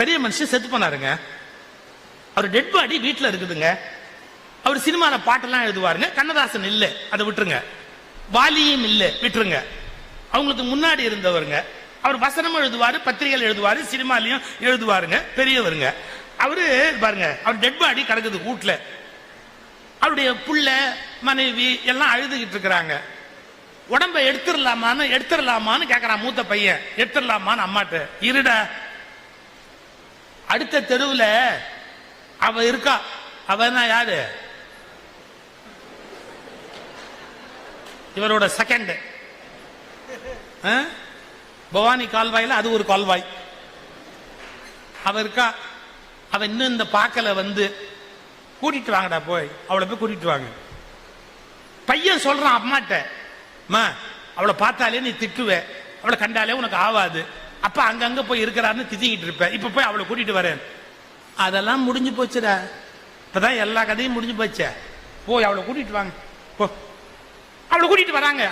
பெரிய மனுஷன் செத்து போனாருங்க. அவர் டெட் பாடி வீட்டில் இருக்குதுங்க. அவர் சினிமால பாட்டெல்லாம் எழுதுவாருங்க. கண்ணதாசன் இல்ல அதை விட்டுருங்க. வாலியும் இல்ல விட்டுருங்க. அவங்களுக்கு முன்னாடி இருந்தவருங்க. அவர் வசனம் எழுதுவாரு பத்திரிகைகள் எழுதுவாரு சினிமாலையும் எழுதுவாருங்க. பெரியவருங்க. அவரு பாருங்க அவர் டெட் பாடி கிடக்குது வீட்டுல அவருடைய புள்ள மனைவி எல்லாம் அழுதுகிட்டு இருக்கிறாங்க. உடம்ப எடுத்துடலாமான்னு எடுத்துடலாமான்னு கேக்குறான் மூத்த பையன். எடுத்துடலாமான்னு அம்மாட்ட. இருடா அடுத்த தெருவுல அவ இருக்கா? அவனா யாரு? இவரோட செகண்ட் பவானி கால்வாயில அது ஒரு கால்வாய். அவ இருக்கா? அவ இன்னும் இந்த பாக்கல வந்து கூட்டிட்டு வாங்கடா போய். அவளை போய் கூட்டிட்டு வாங்க. பையன் சொல்றான் அம்மாட்ட அவளை பார்த்தாலே நீ திட்டுவ. அவளை கண்டாலே உனக்கு ஆவாது. அப்ப அங்கங்க போய் இருக்கிறாருன்னு திட்டிக்கிட்டு இருப்பேன். இப்ப போய் அவளை கூட்டிட்டு வரேன். அதெல்லாம் முடிஞ்சு போச்சுடா. இப்பதான் எல்லா கதையும் முடிஞ்சு போச்சே. போய் அவளை கூட்டிட்டு வாங்க. போ. அவளை கூட்டிட்டு வராங்க.